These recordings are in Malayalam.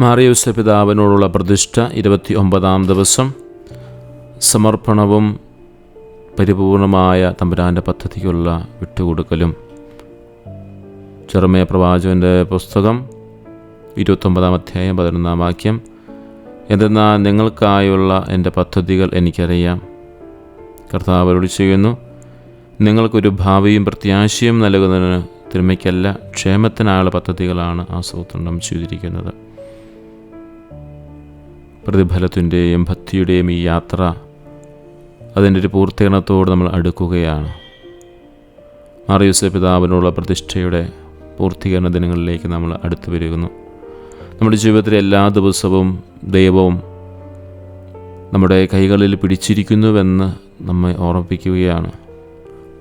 മാറിയൂസ പിതാവിനോടുള്ള പ്രതിഷ്ഠ ഇരുപത്തി ഒമ്പതാം ദിവസം സമർപ്പണവും പരിപൂർണമായ തമ്പുരാന്റെ പദ്ധതിക്കുള്ള വിട്ടുകൊടുക്കലും. ചെറുമയ പ്രവാചകന്റെ പുസ്തകം ഇരുപത്തൊമ്പതാം അധ്യായം പതിനൊന്നാം വാക്യം എന്തെന്നാൽ നിങ്ങൾക്കായുള്ള എന്റെ പദ്ധതികൾ എനിക്കറിയാം. കർത്താവരോട് ചെയ്യുന്നു നിങ്ങൾക്കൊരു ഭാവിയും പ്രത്യാശയും നൽകുന്നതിന് തിന്മയ്ക്കല്ല ക്ഷേമത്തിനായുള്ള പദ്ധതികളാണ് ആസൂത്രണം ചെയ്തിരിക്കുന്നത്. പ്രതിഫലത്തിന്റെയും ഭക്തിയുടെയും ഈ യാത്ര അതിന്റെ ഒരു പൂർത്തീകരണത്തോട് നമ്മൾ അടുക്കുകയാണ്. മാറിയൂസ പിതാവിനുള്ള പ്രതിഷ്ഠയുടെ പൂർത്തീകരണ ദിനങ്ങളിലേക്ക് നമ്മൾ അടുത്തു വരികുന്നു നമ്മുടെ ജീവിതത്തിലെ എല്ലാ ദിവസവും ദൈവവും നമ്മുടെ കൈകളിൽ പിടിച്ചിരിക്കുന്നുവെന്ന് നമ്മെ ഓർമ്മിപ്പിക്കുകയാണ്.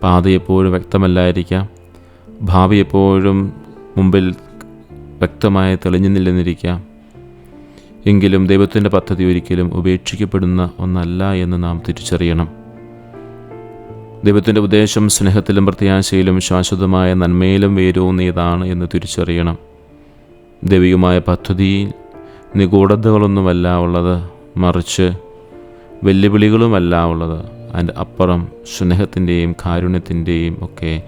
പാത എപ്പോഴും വ്യക്തമല്ലായിരിക്കാം. ഭാവി എപ്പോഴും മുമ്പിൽ വ്യക്തമായി തെളിഞ്ഞു തെളിഞ്ഞുന്നില്ലെന്നിരിക്കാം എങ്കിലും ദൈവത്തിന്റെ പദ്ധതി ഒരിക്കലും ഉപേക്ഷിക്കപ്പെടുന്ന ഒന്നല്ല എന്ന് നാം തിരിച്ചറിയണം. ദൈവത്തിന്റെ ഉദ്ദേശം സ്നേഹത്തിലും പ്രത്യാശയിലും ശാശ്വതമായ നന്മയിലും വേരൂന്നിയതാണ് എന്ന് തിരിച്ചറിയണം. ദൈവികമായ പദ്ധതിയിൽ നിഗൂഢതകളൊന്നുമല്ല ഉള്ളത് മറിച്ച് വെല്ലുവിളികളുമല്ല ഉള്ളത്. അതിന്റെ അപ്പുറം സ്നേഹത്തിന്റെയും കാരുണ്യത്തിന്റെയും ഒക്കെ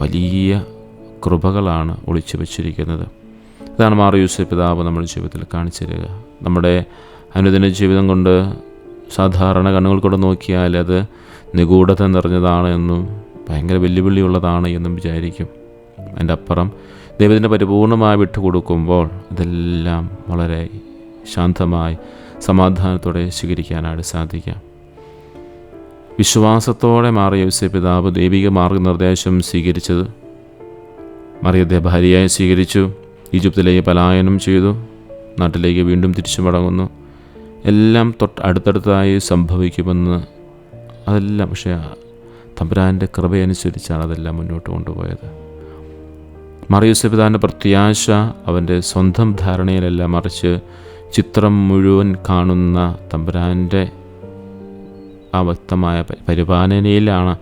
വലിയ കൃപകളാണ് ഒളിച്ചു വച്ചിരിക്കുന്നത്. ഇതാണ് മാറി യൂസഫ് പിതാവ് നമ്മുടെ ജീവിതത്തിൽ കാണിച്ചു തരിക നമ്മുടെ അനുദിന ജീവിതം കൊണ്ട് സാധാരണ കണ്ണുകൾ കൂടെ നോക്കിയാൽ അത് നിഗൂഢത നിറഞ്ഞതാണ് എന്നും ഭയങ്കര വെല്ലുവിളിയുള്ളതാണ് എന്നും വിചാരിക്കും. അതിന്റെ അപ്പുറം ദൈവത്തിന്റെ പരിപൂർണമായി വിട്ടുകൊടുക്കുമ്പോൾ ഇതെല്ലാം വളരെ ശാന്തമായി സമാധാനത്തോടെ സ്വീകരിക്കാനായിട്ട് സാധിക്കാം. വിശ്വാസത്തോടെ മാറിയ വിശ്വ പിതാവ് ദൈവിക മാർഗനിർദ്ദേശം സ്വീകരിച്ചത് മറിയത്തെ ഭാര്യയായി സ്വീകരിച്ചു. ഈജിപ്തിലേക്ക് പലായനം ചെയ്തു. നാട്ടിലേക്ക് വീണ്ടും തിരിച്ചു മടങ്ങുന്നു. എല്ലാം തൊട്ട് അടുത്തടുത്തായി സംഭവിക്കുമെന്ന് അതെല്ലാം പക്ഷേ തമ്പുരാന്റെ കൃപയനുസരിച്ചാണ് അതെല്ലാം മുന്നോട്ട് കൊണ്ടുപോയത്. മറിയൂസപിതാന്റെ പ്രത്യാശ അവന്റെ സ്വന്തം ധാരണയിലല്ല മറിച്ച് ചിത്രം മുഴുവൻ കാണുന്ന തമ്പുരാന്റെ ആ വ്യക്തമായ പരിപാലനയിലാണ്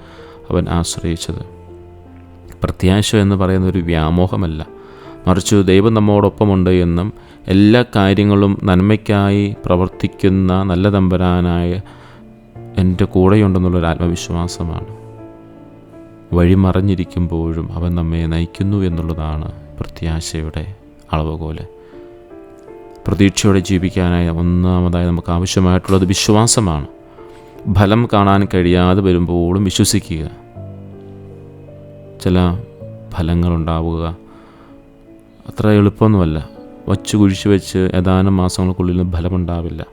അവൻ ആശ്രയിച്ചത്. പ്രത്യാശ എന്ന് പറയുന്ന ഒരു വ്യാമോഹമല്ല. മറിച്ച് ദൈവം നമ്മോടൊപ്പമുണ്ട് എന്നും എല്ലാ കാര്യങ്ങളും നന്മയ്ക്കായി പ്രവർത്തിക്കുന്ന നല്ല തമ്പരാനായ എന്റെ കൂടെയുണ്ടെന്നുള്ളൊരു ആത്മവിശ്വാസമാണ്. വഴിമറിഞ്ഞിരിക്കുമ്പോഴും അവൻ നമ്മെ നയിക്കുന്നു എന്നുള്ളതാണ് പ്രത്യാശയുടെ അളവുകോൽ. പ്രതീക്ഷയോടെ ജീവിക്കാനായി ഒന്നാമതായി നമുക്ക് ആവശ്യമായിട്ടുള്ളത് വിശ്വാസമാണ്. ഫലം കാണാൻ കഴിയാതെ വരുമ്പോഴും വിശ്വസിക്കുക. ചില ഫലങ്ങളുണ്ടാവുക അത്ര എളുപ്പമൊന്നുമല്ല. വച്ച് കുഴിച്ച് വെച്ച് ഏതാനും മാസങ്ങൾക്കുള്ളിലും ഫലമുണ്ടാവില്ല.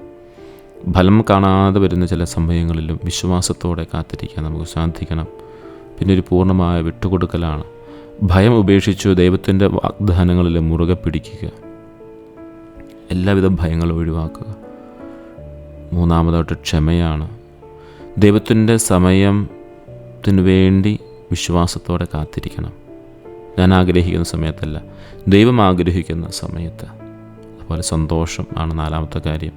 ഫലം കാണാതെ വരുന്ന ചില സമയങ്ങളിലും വിശ്വാസത്തോടെ കാത്തിരിക്കാൻ നമുക്ക് സാധിക്കണം. പിന്നെ ഒരു പൂർണമായ വിട്ടുകൊടുക്കലാണ്. ഭയം ഉപേക്ഷിച്ചു ദൈവത്തിന്റെ വാഗ്ദാനങ്ങളിൽ മുറുകെ പിടിക്കുക. എല്ലാവിധ ഭയങ്ങളും ഒഴിവാക്കുക. മൂന്നാമതായിട്ട് ക്ഷമയാണ്. ദൈവത്തിന്റെ സമയത്തിനു വേണ്ടി വിശ്വാസത്തോടെ കാത്തിരിക്കണം. ഞാൻ ആഗ്രഹിക്കുന്ന സമയത്തല്ല. ദൈവം ആഗ്രഹിക്കുന്ന സമയത്ത്. അതുപോലെ സന്തോഷം ആണ് നാലാമത്തെ കാര്യം.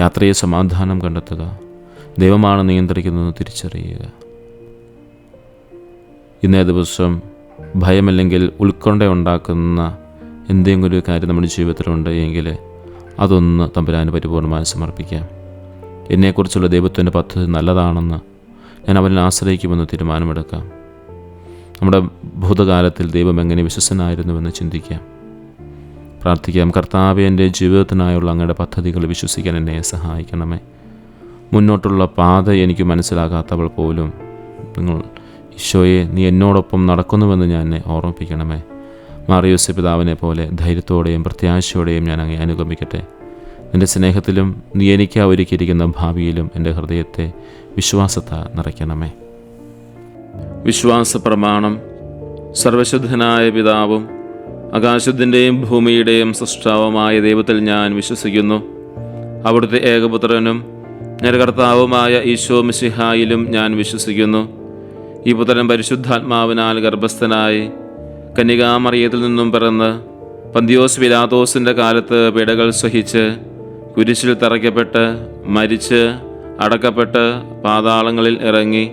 യാത്രയെ സമാധാനം കണ്ടെത്തുക. ദൈവമാണ് നിയന്ത്രിക്കുന്നതെന്ന് തിരിച്ചറിയുക. ഇന്നേ ദിവസം ഭയമല്ലെങ്കിൽ ഉൾക്കൊണ്ട ഉണ്ടാക്കുന്ന എന്തെങ്കിലും ഒരു കാര്യം നമ്മുടെ ജീവിതത്തിലുണ്ട് എങ്കിൽ അതൊന്ന് തമ്പുരാന് പരിപൂർണമായി സമർപ്പിക്കാം. എന്നെക്കുറിച്ചുള്ള ദൈവത്തിന്റെ പദ്ധതി നല്ലതാണെന്ന് ഞാൻ അവനെ ആശ്രയിക്കുമെന്ന് തീരുമാനമെടുക്കാം. നമ്മുടെ ഭൂതകാലത്തിൽ ദൈവം എങ്ങനെ വിശ്വസനായിരുന്നുവെന്ന് ചിന്തിക്കാം. പ്രാർത്ഥിക്കാം കർത്താവ് എന്റെ ജീവിതത്തിനായുള്ള അങ്ങയുടെ പദ്ധതികൾ വിശ്വസിക്കാൻ എന്നെ സഹായിക്കണമേ. മുന്നോട്ടുള്ള പാത എനിക്ക് മനസ്സിലാകാത്തവൾ പോലും നിങ്ങൾ ഈശോയെ നീ എന്നോടൊപ്പം നടക്കുന്നുവെന്ന് ഞാൻ എന്നെ ഓർമ്മിപ്പിക്കണമേ. മാറിയോസ് പിതാവിനെ പോലെ ധൈര്യത്തോടെയും പ്രത്യാശയോടെയും ഞാൻ അങ്ങേ അനുഗമിക്കട്ടെ. എന്റെ സ്നേഹത്തിലും നീ എനിക്ക് ഒരുക്കിയിരിക്കുന്ന ഭാവിയിലും എന്റെ ഹൃദയത്തെ വിശ്വാസത്താൽ നിറയ്ക്കണമേ. വിശ്വാസ പ്രമാണം സർവശുദ്ധനായ പിതാവും ആകാശത്തിന്റെയും ഭൂമിയുടെയും സൃഷ്ടാവുമായ ദൈവത്തിൽ ഞാൻ വിശ്വസിക്കുന്നു. അവിടുത്തെ ഏകപുത്രനും നരകർത്താവുമായ ഈശോ മിശിഹായിലും ഞാൻ വിശ്വസിക്കുന്നു. ഈ പുത്രൻ പരിശുദ്ധാത്മാവിനാൽ ഗർഭസ്ഥനായി കന്യകാമറിയത്തിൽ നിന്നും പിറന്ന് പന്തിയോസ് വിലാതോസിന്റെ കാലത്ത് പിടകൾ സഹിച്ച് കുരിശിൽ തറയ്ക്കപ്പെട്ട് മരിച്ച് അടക്കപ്പെട്ട് പാതാളങ്ങളിൽ ഇറങ്ങി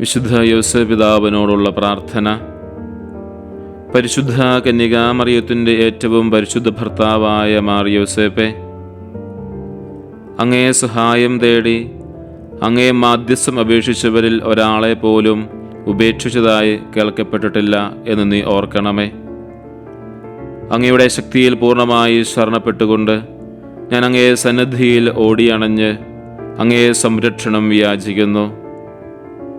വിശുദ്ധ യോസപിതാവിനോടുള്ള പ്രാർത്ഥന. പരിശുദ്ധ കന്യകാമറിയത്തിന്റെ ഏറ്റവും പരിശുദ്ധ ഭർത്താവായ മാർ യോസേപ്പെ അങ്ങേ സഹായം തേടി അങ്ങേ മാധ്യസ്ഥം അപേക്ഷിച്ചവരിൽ ഒരാളെ പോലും ഉപേക്ഷിച്ചതായി കേൾക്കപ്പെട്ടിട്ടില്ല എന്ന് നീ ഓർക്കണമേ. അങ്ങയുടെ ശക്തിയിൽ പൂർണമായി ശരണപ്പെട്ടുകൊണ്ട് ഞാൻ അങ്ങേ സന്നദ്ധിയിൽ ഓടിയണഞ്ഞ് അങ്ങേ സംരക്ഷണം യാചിക്കുന്നു.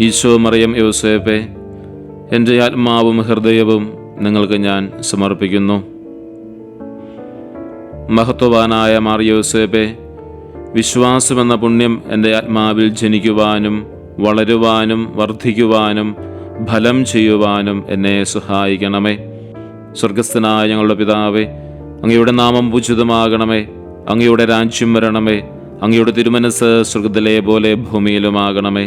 ഈശോ മറിയം യോസേപ്പെ എന്റെ ആത്മാവും ഹൃദയവും നിങ്ങൾക്ക് ഞാൻ സമർപ്പിക്കുന്നു. മഹത്വവാനായ മാർ യൗസേപ്പെ വിശ്വാസമെന്ന പുണ്യം എന്റെ ആത്മാവിൽ ജനിക്കുവാനും വളരുവാനും വർദ്ധിക്കുവാനും ഫലം ചെയ്യുവാനും എന്നെ സഹായിക്കണമേ. സ്വർഗസ്ഥനായ ഞങ്ങളുടെ പിതാവേ അങ്ങയുടെ നാമം പൂജിതമാകണമേ അങ്ങയുടെ രാജ്യം വരണമേ അങ്ങയുടെ തിരുമനസ് സ്വർഗത്തിലെ പോലെ ഭൂമിയിലുമാകണമേ.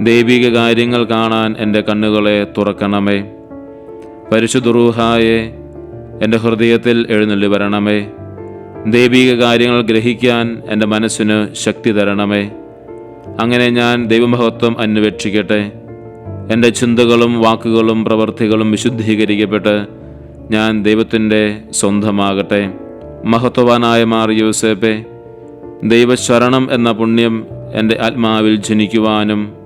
ദൈവിക കാര്യങ്ങൾ കാണാൻ എന്റെ കണ്ണുകളെ തുറക്കണമേ. പരിശുദ്ധറൂഹായെ എന്റെ ഹൃദയത്തിൽ എഴുന്നള്ളി വരണമേ. ദൈവിക കാര്യങ്ങൾ ഗ്രഹിക്കാൻ എന്റെ മനസ്സിന് ശക്തി തരണമേ. അങ്ങനെ ഞാൻ ദൈവമഹത്വം അന്വേഷിക്കട്ടെ. എന്റെ ചിന്തകളും വാക്കുകളും പ്രവൃത്തികളും വിശുദ്ധീകരിക്കപ്പെട്ട് ഞാൻ ദൈവത്തിന്റെ സ്വന്തമാകട്ടെ. മഹത്വവാനായ മാർ ദൈവശരണം എന്ന പുണ്യം എന്റെ ആത്മാവിൽ ജനിക്കുവാനും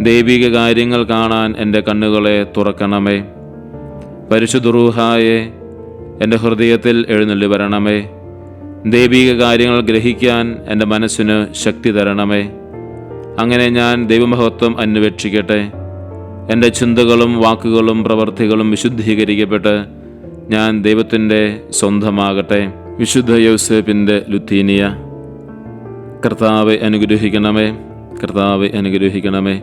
ദൈവിക കാര്യങ്ങൾ കാണാൻ എന്റെ കണ്ണുകളെ തുറക്കണമേ. പരിശുദ്ധറൂഹായെ എന്റെ ഹൃദയത്തിൽ എഴുന്നള്ളി വരണമേ. ദൈവിക കാര്യങ്ങൾ ഗ്രഹിക്കാൻ എന്റെ മനസ്സിന് ശക്തി തരണമേ. അങ്ങനെ ഞാൻ ദൈവമഹത്വം അന്വേഷിക്കട്ടെ. എന്റെ ചിന്തകളും വാക്കുകളും പ്രവർത്തികളും വിശുദ്ധീകരിക്കപ്പെട്ട് ഞാൻ ദൈവത്തിന്റെ സ്വന്തമാകട്ടെ. വിശുദ്ധ യൗസേപ്പിന്റെ ലുത്തീനിയ. കർത്താവെ അനുഗ്രഹിക്കണമേ. കർത്താവെ അനുഗ്രഹിക്കണമേ.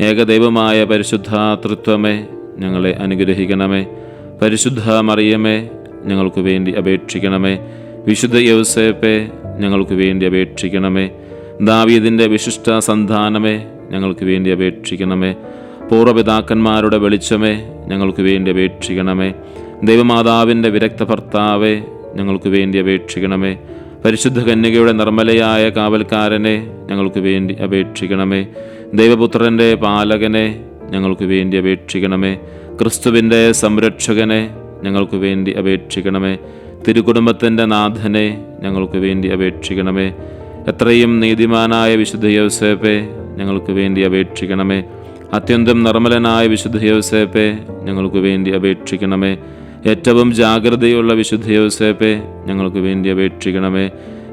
ഏകദൈവമായ പരിശുദ്ധാതൃത്വമേ ഞങ്ങളെ അനുഗ്രഹിക്കണമേ. പരിശുദ്ധ മറിയമേ ഞങ്ങൾക്ക് വേണ്ടി അപേക്ഷിക്കണമേ. വിശുദ്ധ യൗസേപ്പെ ഞങ്ങൾക്ക് വേണ്ടി അപേക്ഷിക്കണമേ. ദാവീദിന്റെ വിശിഷ്ട സന്താനമേ ഞങ്ങൾക്ക് വേണ്ടി അപേക്ഷിക്കണമേ. പൂർവപിതാക്കന്മാരുടെ വെളിച്ചമേ ഞങ്ങൾക്ക് വേണ്ടി അപേക്ഷിക്കണമേ. ദൈവമാതാവിന്റെ വിരക്ത ഭർത്താവേ ഞങ്ങൾക്ക് വേണ്ടി അപേക്ഷിക്കണമേ. പരിശുദ്ധ കന്യകയുടെ നിർമ്മലയായ കാവൽക്കാരനെ ഞങ്ങൾക്ക് വേണ്ടി അപേക്ഷിക്കണമേ. ദൈവപുത്രന്റെ പാലകനെ ഞങ്ങൾക്ക് വേണ്ടി അപേക്ഷിക്കണമേ. ക്രിസ്തുവിന്റെ സംരക്ഷകനെ ഞങ്ങൾക്ക് വേണ്ടി അപേക്ഷിക്കണമേ. തിരുകുടുംബത്തിന്റെ നാഥനെ ഞങ്ങൾക്ക് വേണ്ടി അപേക്ഷിക്കണമേ. എത്രയും നീതിമാനായ വിശുദ്ധ യോസേപ്പെ ഞങ്ങൾക്ക് വേണ്ടി അപേക്ഷിക്കണമേ. അത്യന്തം നിർമ്മലനായ വിശുദ്ധ യോസേപ്പെ ഞങ്ങൾക്ക് വേണ്ടി അപേക്ഷിക്കണമേ. ഏറ്റവും ജാഗ്രതയുള്ള വിശുദ്ധ യോസേപ്പെ ഞങ്ങൾക്ക് വേണ്ടി അപേക്ഷിക്കണമേ.